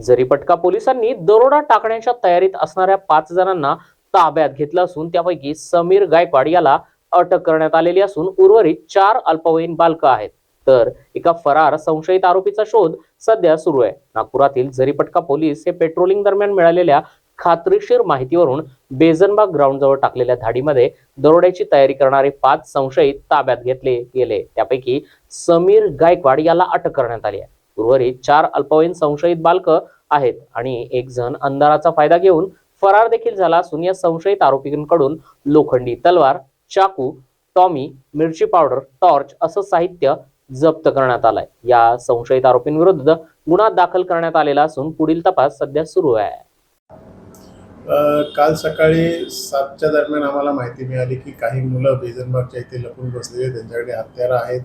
जरीपटका पोलिसांनी दरोडा टाकण्याच्या तयारीत असणाऱ्या पाच जणांना ताब्यात घेतलं असून त्यापैकी समीर गायकवाड याला अटक करण्यात आलेली असून उर्वरित चार अल्पवयीन बालकं आहेत. तर एका फरार संशयित आरोपीचा शोध सध्या सुरू आहे. नागपुरातील जरीपटका पोलीस हे पेट्रोलिंग दरम्यान मिळालेल्या खात्रीशीर माहितीवरून बेजनबाग ग्राउंड जवळ टाकलेल्या धाडीमध्ये दरोड्याची तयारी करणारे पाच संशयित ताब्यात घेतले गेले. त्यापैकी समीर गायकवाड याला अटक करण्यात आली आहे. उर्वरित चार अल्पवयीन संशयित बालक आहेत आणि एक जण अंधाराचा फायदा घेऊन फरार देखील झाला असून या संशयित आरोपींकडून लोखंडी तलवार चाकू टॉमी मिरची पावडर टॉर्च असं साहित्य जप्त करण्यात आलंय. या संशयित आरोपींविरुद्ध गुन्हा दाखल करण्यात आलेला असून पुढील तपास सध्या सुरू आहे. काल सकाळी सातच्या दरम्यान आम्हाला माहिती मिळाली की काही मुलं बेजनबागच्या इथे लपून बसलेले त्यांच्याकडे हत्यारं आहेत.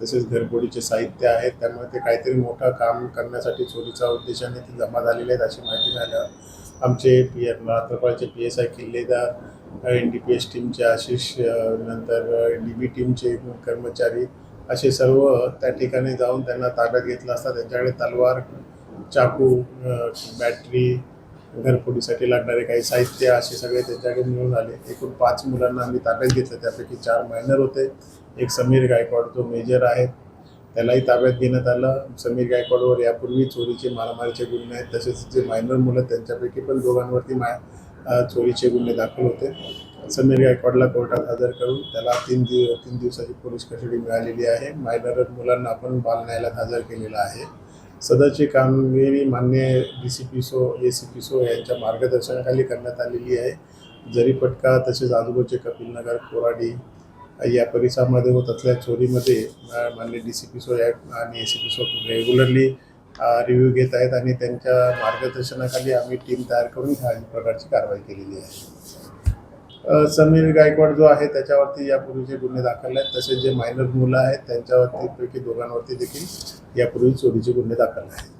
तसेच घरफोडीचे साहित्य आहेत त्यामुळे ते काहीतरी मोठं काम करण्यासाठी चोरीच्या उद्देशाने ते जमा झालेले आहेत अशी माहिती मिळाल्यावर आमचे P F रात्रपाळचे P S I Killedar N D P S टीमचे आशिष नंतर डी बी टीमचे कर्मचारी असे सर्व त्या ठिकाणी जाऊन त्यांना ताब्यात घेतलं असता. त्यांच्याकडे तलवार चाकू बॅटरी घरफोडीसाठी लागणारे काही साहित्य असे सगळे त्यांच्याकडे मिळून आले. एकूण पाच मुलांना आम्ही ताब्यात घेतलं. त्यापैकी चार मायनर होते. एक समीर गायकवाड जो मेजर आहे. त्यालाही ताब्यात घेण्यात आलं. समीर गायकवाडवर यापूर्वी चोरीचे मारामारीचे गुन्हे आहेत. तसेच जे मायनर मुलं त्यांच्यापैकी पण दोघांवरती मा चोरीचे गुन्हे दाखल होते. समीर गायकवाडला कोर्टात हजर करून त्याला तीन दिव तीन दिवसाची पोलीस कस्टडी मिळालेली आहे. मायनर मुलांना आपण बाल न्यायालयात हजर केलेला आहे. सदरची कामगिरी मान्य डी सी पी सो ए सी पी सो यांच्या मार्गदर्शनाखाली करण्यात आलेली आहे. जरीपटका तसेच आजूबाजूचे कपिलनगर कोराडी या परिसरामध्ये होत असलेल्या चोरीमध्ये मान्य डी सी पी सो या आणि ए सी पी सो रेग्युलरली रिव्ह्यू घेत आहेत आणि त्यांच्या मार्गदर्शनाखाली आम्ही टीम तयार करून ह्या प्रकारची कारवाई केलेली आहे. समीर गायकवाड जो आहे त्याच्यावरती यापूर्वीचे गुन्हे दाखल आहेत. तसेच जे मायनर मुलं आहेत त्यांच्यावरती पैकी दोघांवरती देखील यापूर्वी चोरीचे गुन्हे दाखल आहेत.